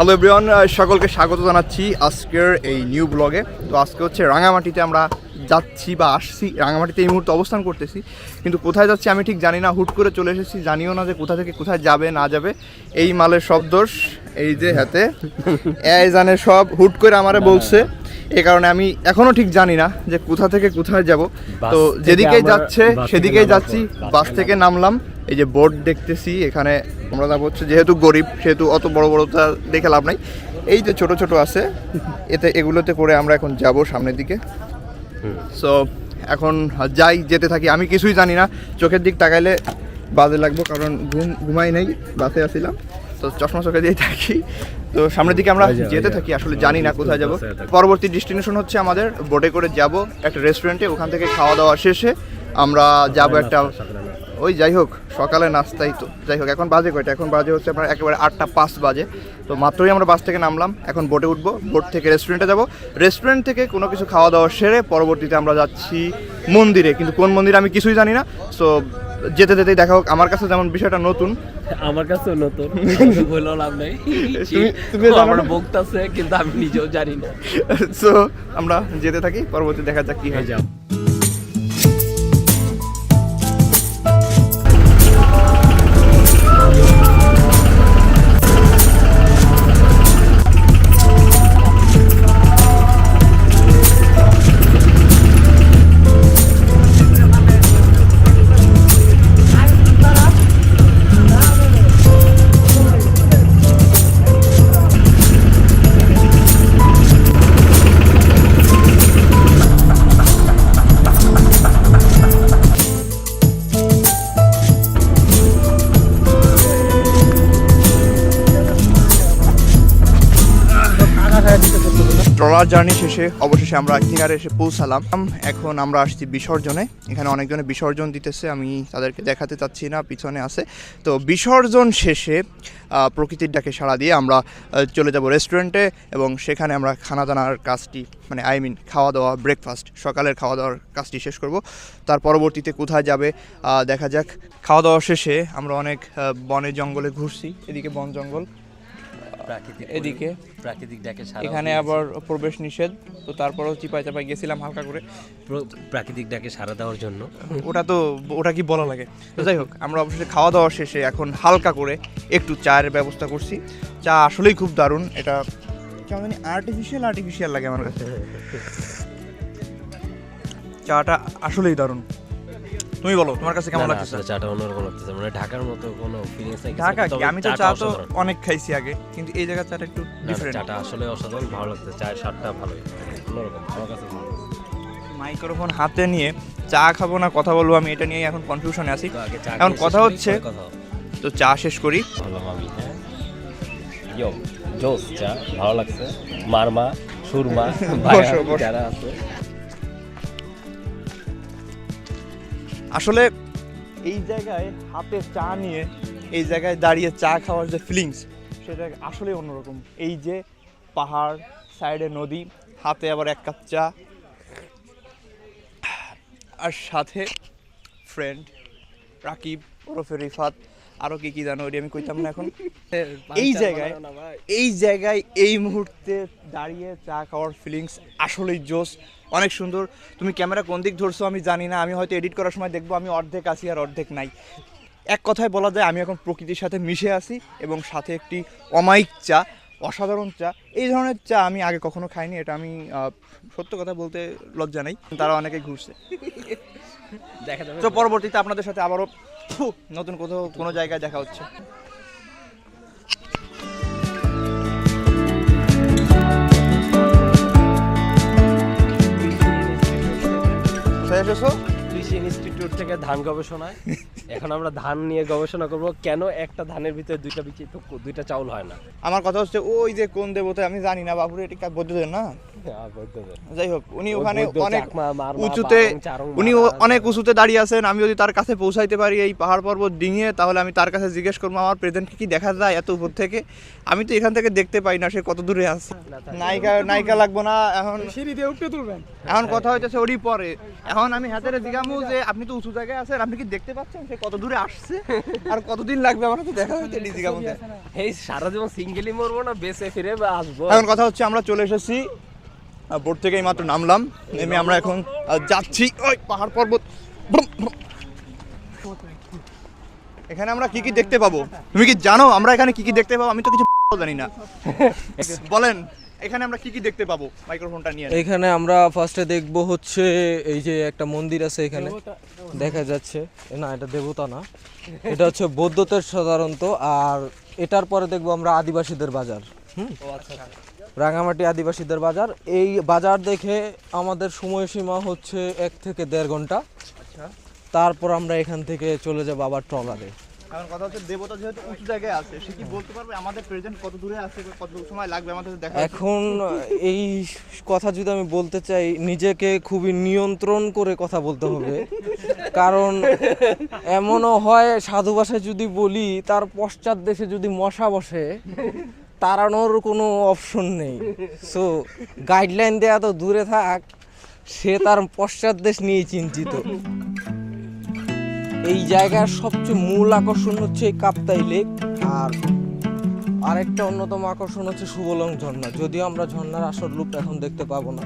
Hello everyone সকলকে স্বাগত জানাচ্ছি আজকের এই নিউ ব্লগে তো আজকে হচ্ছে রাঙামাটিতে আমরা যাচ্ছি বা আসছি। রাঙামাটিতে এই মুহূর্তে অবস্থান করতেছি। কিন্তু কোথায় যাচ্ছি আমি ঠিক জানি না। হুট করে চলে এসেছি। জানিও না যে কোথা থেকে কোথায় যাবে না যাবে। এই মালের সব দোষ এই যে হাতে। এই জানে সব। হুট করে আমারে বলছে। এ কারণে আমি এখনও ঠিক জানি না যে কোথা থেকে কোথায় যাব। তো যেদিকেই যাচ্ছে সেদিকেই যাচ্ছি। বাস থেকে নামলাম। এই যে বোর্ড দেখতেছি। এখানে আমরা যাব হচ্ছে যেহেতু গরিব সেহেতু অত বড় বড়টা দেখে লাভ নাই। এই যে ছোট ছোট আছে এতে এগুলোতে করে আমরা এখন যাব সামনের দিকে। সো এখন যাই যেতে থাকি আমি কিছুই জানি না। চোখের দিক তাকাইলে বাজে লাগবো কারণ ঘুম ঘুমাই নাই বাসে আসছিলাম তো চশমা চোখে দিয়ে থাকি। তো সামনের দিকে আমরা যেতে থাকি আসলে জানি না কোথায় যাব। পরবর্তী ডেস্টিনেশন হচ্ছে আমাদের বোটে করে যাব একটা রেস্টুরেন্টে ওখান থেকে খাওয়া দাওয়া শেষে আমরা যাব একটা ওই যাই হোক সকালে নাস্তাই তো। যাই হোক এখন বাজে কয়টা? এখন বাজে হচ্ছে আপনার একেবারে আটটা পাঁচ বাজে। তো মাত্রই আমরা বাস থেকে নামলাম এখন বোটে উঠবো। বোট থেকে রেস্টুরেন্টে যাব। রেস্টুরেন্ট থেকে কোনো কিছু খাওয়া দাওয়া সেরে পরবর্তীতে আমরা যাচ্ছি মন্দিরে। কিন্তু কোন মন্দিরে আমি কিছুই জানি না। সো যেতে যেতেই দেখা হোক। আমার কাছে যেমন বিষয়টা নতুন। আমার কাছেও নতুন। বলেও লাভ নেই। তুমি- আমার? বকতাছে কিন্তু আমি নিজেও জানি না। সো আমরা যেতে থাকি। পরবর্তী দেখা যাক কি হয়। যাও। ট্রলার জার্নি শেষে অবশেষে আমরা কিনারে এসে পৌঁছালাম। এখন আমরা আসছি বিসর্জনে। এখানে অনেকজনে বিসর্জন দিতেছে, আমি তাদেরকে দেখাতে চাচ্ছি না, পিছনে আছে। তো বিসর্জন শেষে প্রকৃতির ডাকে সাড়া দিয়ে আমরা চলে যাব রেস্টুরেন্টে এবং সেখানে আমরা খানা দানার কাজটি মানে আই মিন খাওয়া দাওয়া ব্রেকফাস্ট, সকালের খাওয়া দাওয়ার কাজটি শেষ করব। তার পরবর্তীতে কোথায় যাবে দেখা যাক। খাওয়া দাওয়া শেষে আমরা অনেক বনে জঙ্গলে ঘুরছি, এদিকে বন জঙ্গল। প্রাকৃতিক এদিকে। প্রাকৃতিক ডাকে সারা এখানে আবার প্রবেশ নিষেধ। তো তারপরেও চিপাই চাপাই গেছিলাম হালকা করে। প্রাকৃতিক ডাকে সারা দেওয়ার জন্য। ওটা তো ওটা কি বলা লাগে? তো যাই হোক আমরা অবশ্যই খাওয়া দাওয়া শেষে এখন হালকা করে একটু চায়ের ব্যবস্থা করছি। চা আসলেই খুব দারুণ এটা কেমন জানি আর্টিফিশিয়াল আর্টিফিশিয়াল লাগে আমার কাছে। চাটা আসলেই দারুণ। তুমি বলো তোমার কাছে কেমন লাগছে চাটা অন্যরকম লাগতেছে। মানে ঢাকার মতো কোনো ফিলিংস নাই ঢাকা কি? আমি তো চা তো অনেক খাইছি আগে কিন্তু এই জায়গার চাটা একটু ডিফারেন্ট চাটা আসলে অসাধারণ ভালো লাগছে চায়ের স্বাদটা ভালোই অন্যরকম আমার কাছে ভালো লাগছে। মাইক্রোফোন হাতে নিয়ে চা খাব না কথা বলব আমি এটা নিয়ে এখন কনফিউশনে আছি। এখন কথা হচ্ছে-। তো চা শেষ করি। হ্যাঁ? জোস চা ভালো লাগছে। মারমা সুরমা যারা আছে। আসলে এই জায়গায় হাতে চা নিয়ে, এই জায়গায় দাঁড়িয়ে চা খাওয়ার যে ফিলিংস সেটা আসলে অন্যরকম। এই যে পাহাড় সাইডে নদী, হাতে আবার এক কাপ চা, আর সাথে ফ্রেন্ড রাকিব ওরফে রিফাত আরও কি কি জানো ওটি আমি কইতাম না এখন। এই জায়গায় এই জায়গায় এই মুহূর্তে দাঁড়িয়ে চা খাওয়ার ফিলিংস আসলেই জোশ। অনেক সুন্দর। তুমি ক্যামেরা কোন দিক ধরছো আমি জানি না। আমি হয়তো এডিট করার সময় দেখব আমি অর্ধেক আছি আর অর্ধেক নাই। এক কথায় বলা যায় আমি এখন প্রকৃতির সাথে মিশে আছি এবং সাথে একটি অমায়িক চা অসাধারণ চা। এই ধরনের চা আমি আগে কখনো খাইনি এটা আমি সত্য কথা বলতে লজ্জা নেই। তারা অনেকে ঘুরছে। দেখা যাবে। তো পরবর্তীতে আপনাদের সাথে আবারও নতুন কোথাও কোনো জায়গায় দেখা হচ্ছে। কোথায় এসেছ? কৃষি ইনস্টিটিউট থেকে ধান গবেষণায়। এখন আমরা ধান নিয়ে গবেষণা করব কেন একটা ধানের ভিতরে দুইটা বীজ দুইটা চাউল হয় না? আমার কথা হচ্ছে ওই যে কোন দেবতা আমি জানি না বাবুরে এটা বৌদ্ধদের না? যাই হোক উনি ওখানে অনেক উঁচুতে উনি অনেক উঁচুতে দাঁড়িয়ে আছেন আমি যদি তার কাছে পৌঁছাইতে পারি এই পাহাড় পর্বত ডিঙিয়ে তাহলে আমি তার কাছে জিজ্ঞেস করব আমার প্রেজেন্ট কি দেখা যায় এত উপর থেকে? আমি তো এখান থেকে দেখতে পাই না সে কত দূরে আছে। নায়িকা নায়িকা লাগবো না এখন সিঁড়ি দিয়ে উঠতে তুলবেন। এখন কথা হইতেছে ওরই পরে। এখন আমি হাতের জিগামু যে আপনি তো উঁচু জায়গায় আছেন আপনি কি দেখতে পাচ্ছেন? সে কত দূরে আসছে? আর কতদিন লাগবে আমার তো দেখা হইতে ডি জিগামুতে এই সারা জীবন সিঙ্গেলই মরবো না বেঁচে ফিরে আসব। এখন কথা হচ্ছে আমরা চলে এসেছি বোর্ড থেকে এই মাত্র নামলাম। নেমে আমরা এখন যাচ্ছি ওই পাহাড় পর্বত। এখানে আমরা কি কি দেখতে পাবো? তুমি কি জানো আমরা এখানে কি কি দেখতে পাবো? আমি তো কিছু জানি না। বলেন। এখানে আমরা কি কি দেখতে পাবো? মাইক্রোফোনটা নিয়ে এখানে আমরা ফার্স্টে দেখব হচ্ছে এই যে একটা মন্দির আছে এখানে। দেখা যাচ্ছে। না এটা দেবতা না। এটা হচ্ছে বৌদ্ধদের সাধারণত। আর এটার পরে দেখব আমরা আদিবাসীদের বাজার। হুম? রাঙামাটি আদিবাসীদের বাজার। এই বাজার দেখে আমাদের সময়সীমা হচ্ছে এক থেকে দেড় ঘণ্টা। তারপর আমরা এখান থেকে চলে যাব আবার ট্রলারে। এখন কথা হচ্ছে দেবতা যেহেতু উঁচু জায়গায় আছে, সে কি বলতে পারবে আমাদের প্রেজেন্ট কত দূরে আছে, কত সময় লাগবে আমাদের দেখা এখন এই কথা যদি আমি বলতে চাই, নিজেকে খুবই নিয়ন্ত্রণ করে কথা বলতে হবে। কারণ এমনও হয়, সাধু ভাষায় যদি বলি, তার পশ্চাৎ দেশে যদি মশা বসে, তাড়ানোর কোনো অপশন নেই। সো গাইডলাইন দেওয়া তো দূরে থাক, সে তার পশ্চাৎ দেশ নিয়েই চিন্তিত। এই জায়গার সবচেয়ে মূল আকর্ষণ হচ্ছে এই কাপ্তাই লেক। আর আরেকটা অন্যতম আকর্ষণ হচ্ছে সুবলং ঝর্ণা। যদিও আমরা ঝর্ণার আসল লুপটা এখন দেখতে পাবো না।